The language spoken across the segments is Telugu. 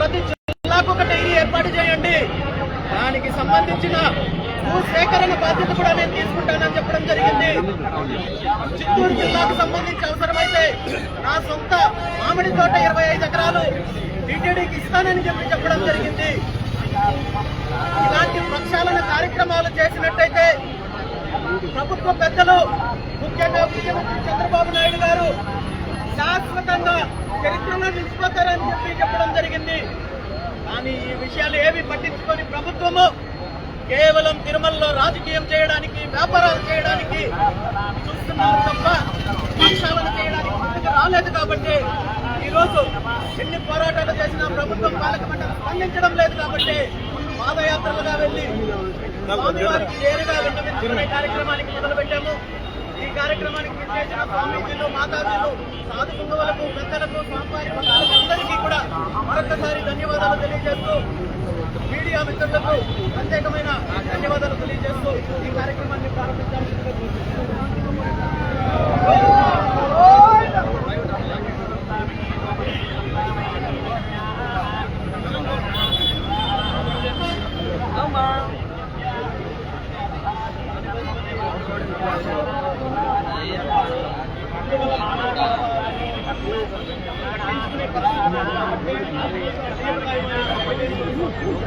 ప్రతి జిల్లాకు ఒక డైరీ ఏర్పాటు చేయండి. దానికి సంబంధించిన భూ సేకరణ బాధ్యత కూడా నేను తీసుకుంటానని చెప్పడం జరిగింది. చిత్తూరు జిల్లాకు సంబంధించి అవసరమైతే నా సొంత మామిడి తోట ఇరవై ఐదు ఎకరాలు టీటీడీకి ఇస్తానని చెప్పి చెప్పడం జరిగింది. ఇలాంటి ప్రక్షాళన కార్యక్రమాలు చేసినట్టయితే ప్రభుత్వ పెద్దలు ముఖ్యంగా ముఖ్యమంత్రి చంద్రబాబు నాయుడు గారు శాశ్వతంగా చరిత్రలో నిలిచిపోతారని చెప్పి చెప్పడం జరిగింది. కానీ ఈ విషయాలు ఏవి పట్టించుకొని ప్రభుత్వము కేవలం తిరుమలలో రాజకీయం చేయడానికి వ్యాపారాలు చేయడానికి చూస్తున్నారు తప్ప ప్రక్షాళన చేయడానికి ముందుకు రాలేదు కాబట్టి ఈరోజు ఎన్ని పోరాటాలు చేసినా ప్రభుత్వం పాలక మండలి స్పందించడం లేదు కాబట్టి పాదయాత్రలుగా వెళ్ళి స్వామివారికి నేరుగా విన్నవించుకునే కార్యక్రమానికి మొదలు పెట్టాము కార్యక్రమానికి విచ్చేసిన స్వామీజీలు మాతాజీలు సాధు కుంగవులకు పెద్దలకు స్వామివారి భక్తులకు అందరికీ కూడా మరొకసారి ధన్యవాదాలు తెలియజేస్తూ మీడియా మిత్రులకు ప్రత్యేకమైన ధన్యవాదాలు తెలియజేస్తూ ఈ కార్యక్రమాన్ని ప్రారంభించాల్సిందిగా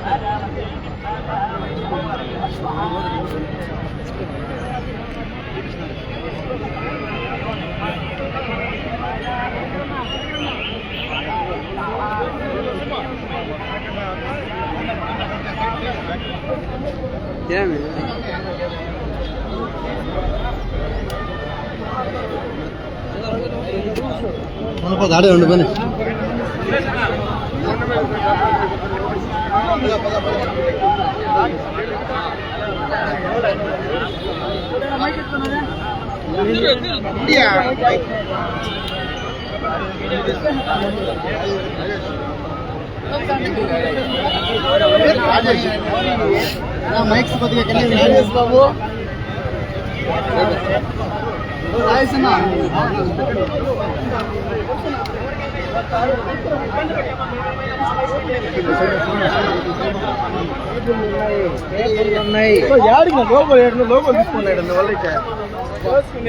Yeah, man. Ano pa dali ano ba ni? Mics కొద్దిగా కింద రాజేష్ బాబు రాజేష్ అన్న యాడికి లోపల ఏడు లోపల తీసుకున్నాడు అందువల్ల లోకల్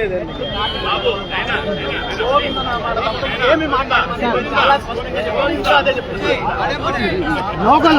వద్దా చాలా నిమిషం చెప్పాలి. ఇంకా అదే చెప్తున్నాను. లోకల్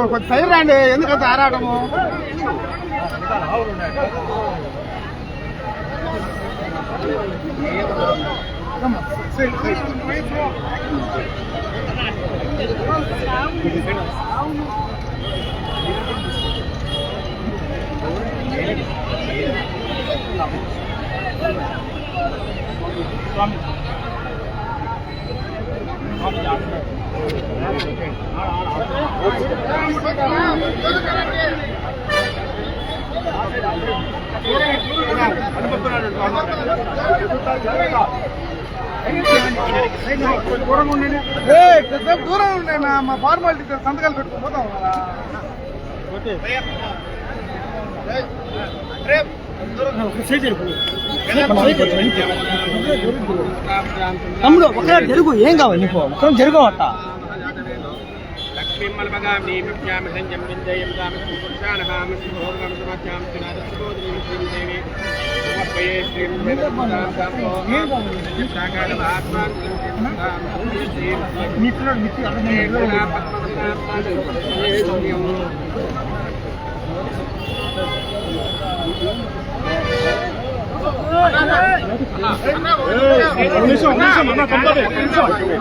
కొంచెం సైడ్ రండి ఎందుకంత ఆరాటము దూరం ఉండే మా ఫార్మాలిటీ సంతకాలు పెట్టుకుని పోతాం కదా తమ్ముడు ఒక జరుగు ఏం కావాలి నీకు? ఒక జరుగు అట్ట బిమ్మల్పగామి ప్రత్యామి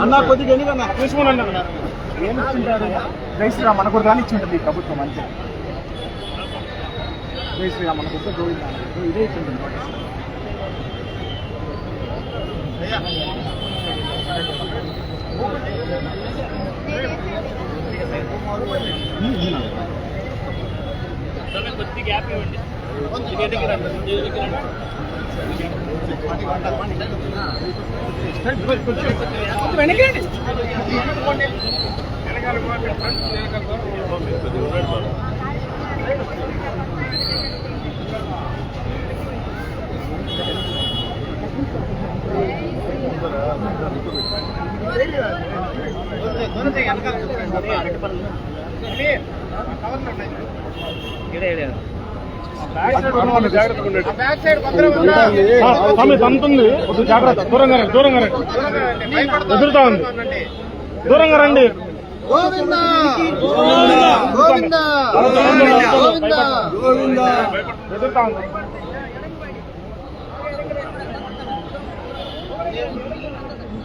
అన్న కొద్దిగా ఎందుకన్నా చూసుకోండి ఏమి ఇచ్చింటారు జై శ్రీరామ్ మన కూడా కానీ ఇచ్చింటుంది ఈ ప్రభుత్వం అంతే. జై శ్రీరామ్ మన కూడా గోవింద ఇదే ఇచ్చింటుంది వెనకండి బ్యాక్ సైడ్ భద్రం ఉందా? స్వామి తంతుంది జాగ్రత్త. దూరంగా రండి దూరంగా రండి. ఎదురుతా ఉంది. దూరంగా రండి. గోవింద! గోవింద! గోవింద! ఎదురుతా ఉంది. గోవిందలవాడ వెంకటరమణ.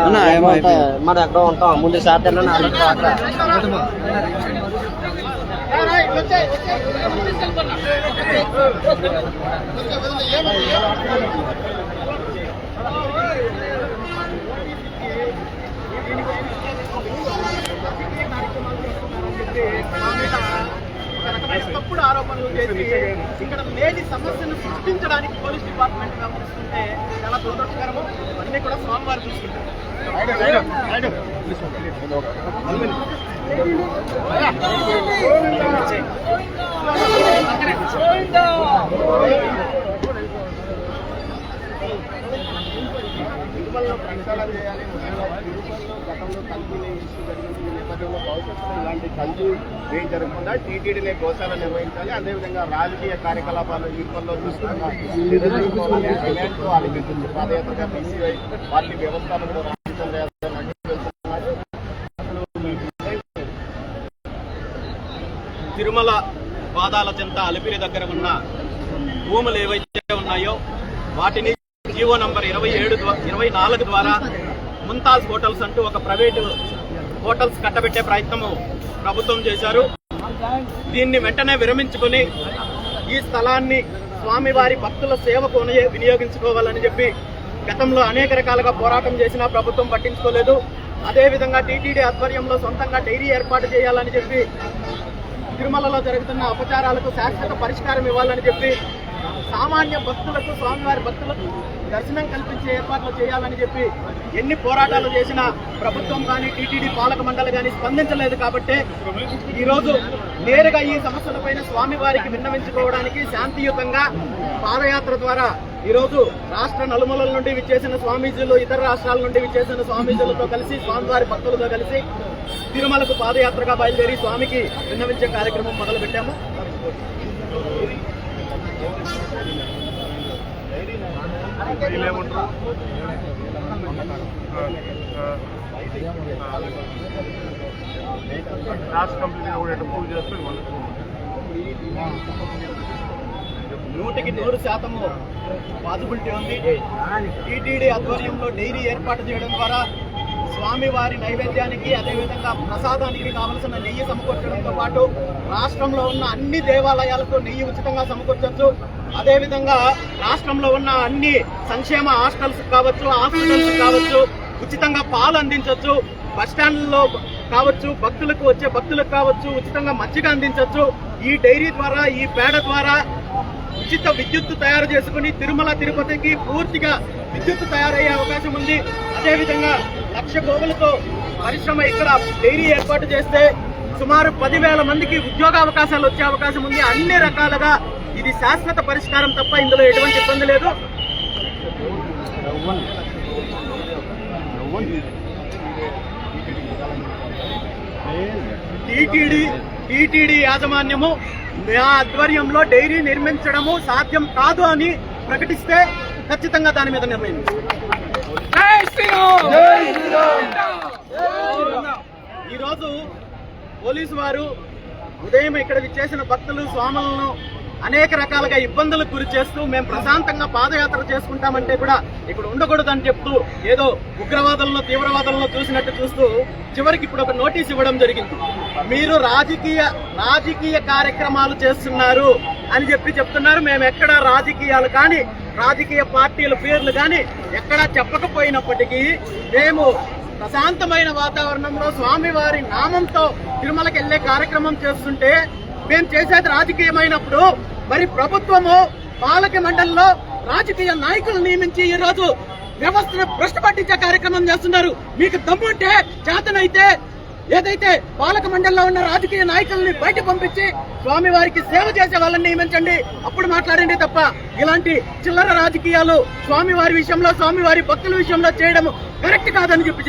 అన్న మరి ఎక్కడ ఉంటాం ముందు సాధ్యం అక్కడ ఏమండి తప్పుడు ఆరోపణలు చేసి ఇక్కడ లేని సమస్యను సృష్టించడానికి పోలీస్ డిపార్ట్మెంట్ వ్యవహరిస్తుంటే చాలా దురదృష్టకరము. అన్నీ కూడా స్వామివారు చూసుకుంటారు తిరుమలలో ప్రక్షాళన చేయాలి ముఖ్యంగా తిరుమలలో గతంలో కల్తీలు ఇష్యూ కార్యక్రమంలో ఈ భవిష్యత్తులో ఇలాంటి కల్తీ ఏం జరగకుండా టీటీడీనే గోశాల నిర్వహించాలి. అదేవిధంగా రాజకీయ కార్యకలాపాలు ఈ పనిలో చూసుకున్న పాదయాత్రగా బీసీఐ పార్టీ వ్యవస్థాపకుడు రామచంద్ర యాదవ్ తిరుమల పాదాల చెంత అలిపిరి దగ్గర ఉన్న భూములు ఏవైతే ఉన్నాయో వాటిని జీవో నంబర్ ఇరవై ఏడు ఇరవై నాలుగు ద్వారా ముంతాజ్ హోటల్స్ అంటూ ఒక ప్రైవేటు హోటల్స్ కట్టబెట్టే ప్రయత్నము ప్రభుత్వం చేశారు. దీన్ని వెంటనే విరమించుకొని ఈ స్థలాన్ని స్వామివారి భక్తుల సేవకు వినియోగించుకోవాలని చెప్పి గతంలో అనేక రకాలుగా పోరాటం చేసినా ప్రభుత్వం పట్టించుకోలేదు. అదేవిధంగా టీటీడీ ఆధ్వర్యంలో సొంతంగా డైరీ ఏర్పాటు చేయాలని చెప్పి తిరుమలలో జరుగుతున్న అపచారాలకు శాశ్వత పరిష్కారం ఇవ్వాలని చెప్పి సామాన్య భక్తులకు స్వామివారి భక్తులకు దర్శనం కల్పించే ఏర్పాట్లు చేయాలని చెప్పి ఎన్ని పోరాటాలు చేసినా ప్రభుత్వం కానీ టీటీడీ పాలక మండలి కానీ స్పందించలేదు కాబట్టి ఈరోజు నేరుగా ఈ సమస్యలపైన స్వామివారికి విన్నవించుకోవడానికి శాంతియుతంగా పాదయాత్ర ద్వారా ఈరోజు రాష్ట్ర నలుమూలల నుండి విచ్చేసిన స్వామీజీలు ఇతర రాష్ట్రాల నుండి విచ్చేసిన స్వామీజీలతో కలిసి స్వామివారి భక్తులతో కలిసి తిరుమలకు పాదయాత్రగా బయలుదేరి స్వామికి విన్నవించే కార్యక్రమం మొదలుపెట్టాము. ఏమంటారు రాష్ట్ర కంపెనీ కూడా చేస్తే నూటికి నూరు శాతము పాసిబిలిటీ ఉంది. టీటీడీ ఆధ్వర్యంలో డైరీ ఏర్పాటు చేయడం ద్వారా స్వామివారి నైవేద్యానికి అదేవిధంగా ప్రసాదానికి కావలసిన నెయ్యి సమకూర్చడంతో పాటు రాష్ట్రంలో ఉన్న అన్ని దేవాలయాలకు నెయ్యి ఉచితంగా సమకూర్చొచ్చు. అదేవిధంగా రాష్ట్రంలో ఉన్న అన్ని సంక్షేమ హాస్టల్స్ కావచ్చు హాస్పిటల్స్ కావచ్చు ఉచితంగా పాలు అందించవచ్చు బస్టాండ్లో కావచ్చు భక్తులకు వచ్చే భక్తులకు కావచ్చు ఉచితంగా మజ్జిగ అందించవచ్చు ఈ డైరీ ద్వారా ఈ పేడ ద్వారా ఉచిత విద్యుత్ తయారు చేసుకుని తిరుమల తిరుపతికి పూర్తిగా విద్యుత్ తయారయ్యే అవకాశం ఉంది. అదేవిధంగా లక్ష గోవులతో పరిశ్రమ ఇక్కడ డైరీ ఏర్పాటు చేస్తే సుమారు పదివేల మందికి ఉద్యోగ అవకాశాలు వచ్చే అవకాశం ఉంది. అన్ని రకాలుగా ఇది శాశ్వత పరిష్కారం తప్ప ఇందులో ఎటువంటి ఇబ్బంది లేదు. టీటీడీ టీటీడీ యాజమాన్యము ఆధ్వర్యంలో డైరీ నిర్మించడము సాధ్యం కాదు అని ప్రకటిస్తే ఖచ్చితంగా దాని మీద నిర్ణయం ఈరోజు పోలీసు వారు ఉదయం ఇక్కడ చేసిన భక్తులు స్వాములను అనేక రకాలుగా ఇబ్బందులకు గురి చేస్తూ మేము ప్రశాంతంగా పాదయాత్ర చేసుకుంటామంటే కూడా ఇక్కడ ఉండకూడదని చెప్తూ ఏదో ఉగ్రవాదులను తీవ్రవాదులను చూసినట్టు చూస్తూ చివరికి ఇప్పుడు ఒక నోటీస్ ఇవ్వడం జరిగింది. మీరు రాజకీయ రాజకీయ కార్యక్రమాలు చేస్తున్నారు అని చెప్పి చెప్తున్నారు. మేము ఎక్కడ రాజకీయాలు కానీ రాజకీయ పార్టీల పేర్లు కానీ ఎక్కడా చెప్పకపోయినప్పటికీ మేము ప్రశాంతమైన వాతావరణంలో స్వామివారి నామంతో తిరుమలకి వెళ్ళే కార్యక్రమం చేస్తుంటే మేము చేసేది రాజకీయమైనప్పుడు మరి ప్రభుత్వము పాలక మండలిలో రాజకీయ నాయకులు నియమించి ఈ రోజు వ్యవస్థను భ్రష్టు పట్టించే కార్యక్రమం చేస్తున్నారు. మీకు దమ్ముంటే చేతనైతే ఏదైతే పాలక మండలిలో ఉన్న రాజకీయ నాయకుల్ని బయట పంపించి స్వామివారికి సేవ చేసే వాళ్ళని నియమించండి. అప్పుడు మాట్లాడండి తప్ప ఇలాంటి చిల్లర రాజకీయాలు స్వామివారి విషయంలో స్వామివారి భక్తుల విషయంలో చేయడం కరెక్ట్ కాదని చెప్పి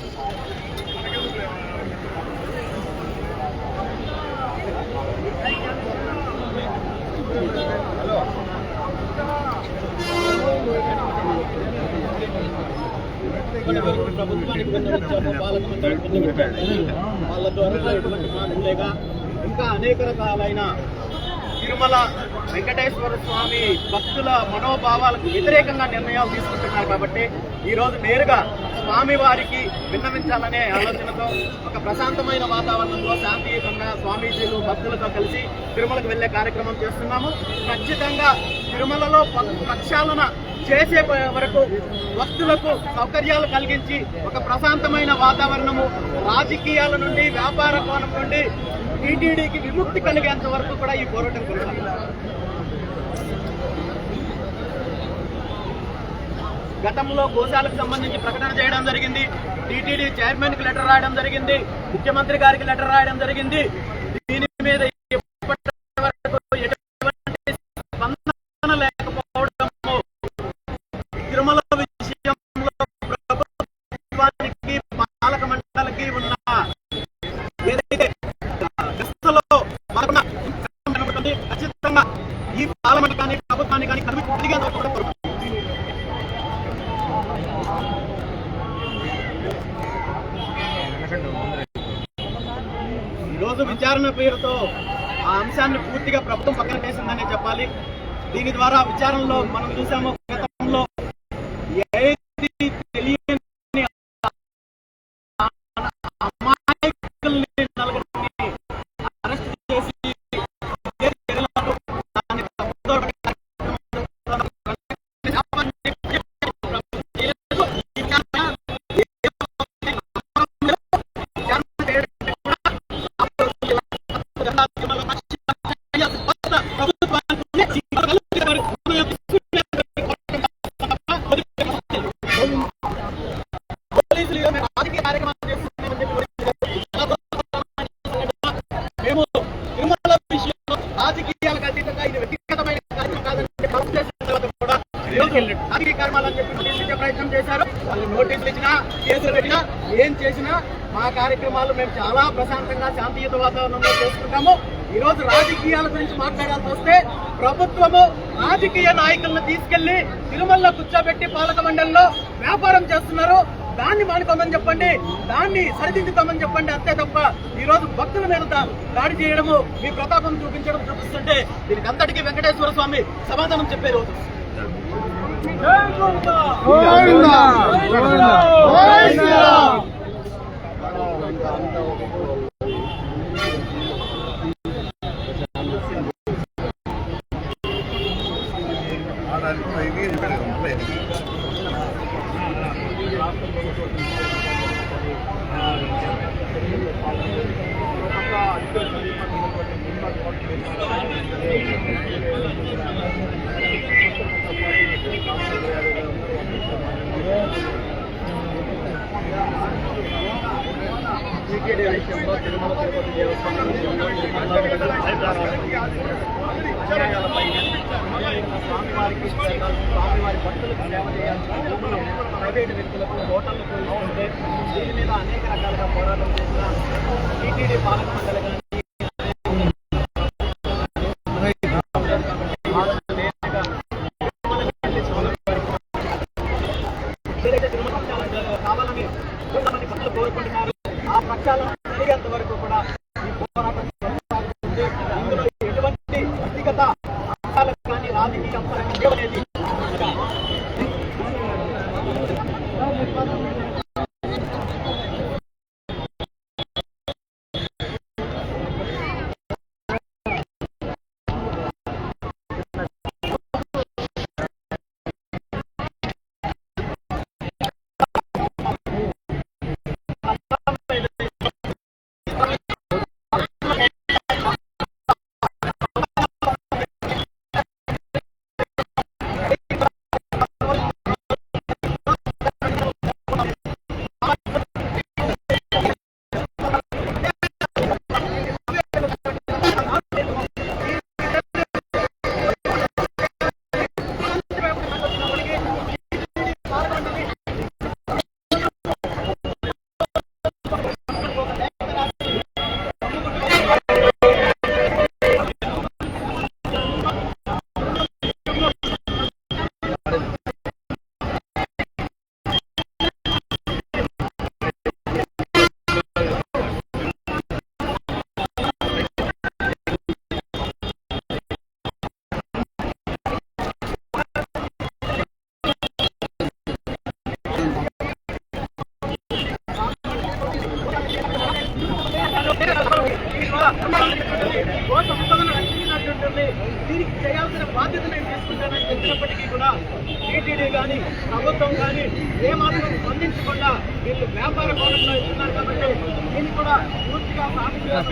ప్రభుత్వానికి వాళ్ళ ద్వారా ఎటువంటి ఇంకా అనేక రకాలైన తిరుమల వెంకటేశ్వర స్వామి భక్తుల మనోభావాలకు వ్యతిరేకంగా నిర్ణయాలు తీసుకుంటున్నారు కాబట్టి ఈ రోజు నేరుగా స్వామి వారికి విన్నవించాలనే ఆలోచనతో ఒక ప్రశాంతమైన వాతావరణంలో శాంతియుతంగా స్వామీజీలు భక్తులతో కలిసి తిరుమలకు వెళ్ళే కార్యక్రమం చేస్తున్నాము. ఖచ్చితంగా తిరుమలలో ప- ప్రక్షాళన చేసే వరకు భక్తులకు సౌకర్యాలు కలిగించి ఒక ప్రశాంతమైన వాతావరణము రాజకీయాల నుండి వ్యాపార కోణం నుండి టీటీడీకి విముక్తి కలిగేంత వరకు కూడా ఈ పోరాటం కొనసాగింది గతంలో గోశాలకు సంబంధించి ప్రకటన చేయడం జరిగింది. టీటీడీ చైర్మన్కి లెటర్ రాయడం జరిగింది. ముఖ్యమంత్రి గారికి లెటర్ రాయడం జరిగింది. ఈరోజు విచారణ పేరుతో ఆ అంశాన్ని పూర్తిగా ప్రభుత్వం పక్కన వేసిందనే చెప్పాలి. దీని ద్వారా విచారణలో మనం చూసాము చేసినా మా కార్యక్రమాలు మేము చాలా ప్రశాంతంగా శాంతియుత వాతావరణంలో చేసుకుంటాము ఈ రోజు రాజకీయాల గురించి మాట్లాడాల్సి వస్తే ప్రభుత్వము రాజకీయ నాయకులను తీసుకెళ్ళి తిరుమలలో కూర్చోబెట్టి పాలక మండలిలో వ్యాపారం చేస్తున్నారు దాన్ని మానుకోమని చెప్పండి దాన్ని సరిదిద్దుతామని చెప్పండి అంతే తప్ప ఈ రోజు భక్తుల మీద దాడి చేయడము మీ ప్రతాపం చూపించడం చూపిస్తుంటే దీనికి అంతటికీ వెంకటేశ్వర స్వామి సమాధానం చెప్పే రోజు స్వామివారి భక్తులకు సేవ చేయాల్సిన ప్రైవేటు వ్యక్తులకు హోటళ్ళకు ఇస్తుంటే దీని మీద అనేక రకాలుగా పోరాటం చేసిన టీటీడీ పాలక మండలి కోసం దీనికి చేయాల్సిన బాధ్యత నేను తీసుకుంటానని చెప్పినప్పటికీ కూడా టీటీడీ కానీ ప్రభుత్వం కానీ ఏ మాత్రం స్పందించకుండా వీళ్ళు వ్యాపార కోణంలో ఇస్తున్నారు కాబట్టి దీన్ని కూడా పూర్తిగా సాధించాలి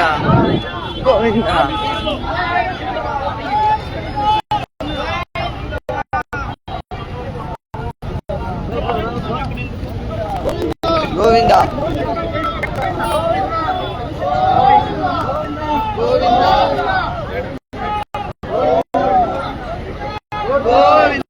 Going Govinda. Govinda. Govinda.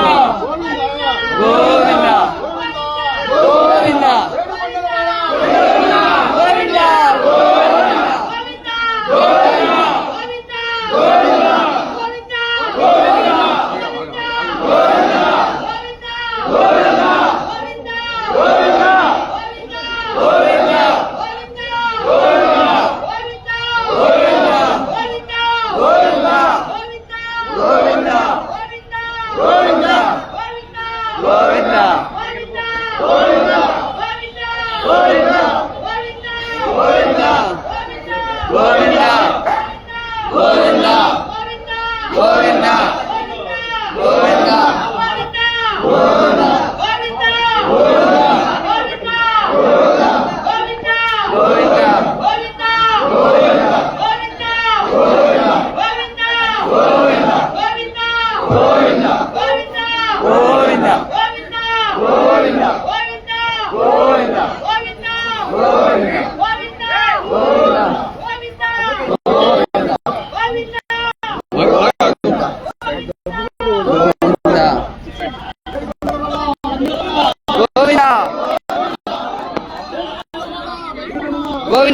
Govinda.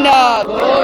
trabalhado.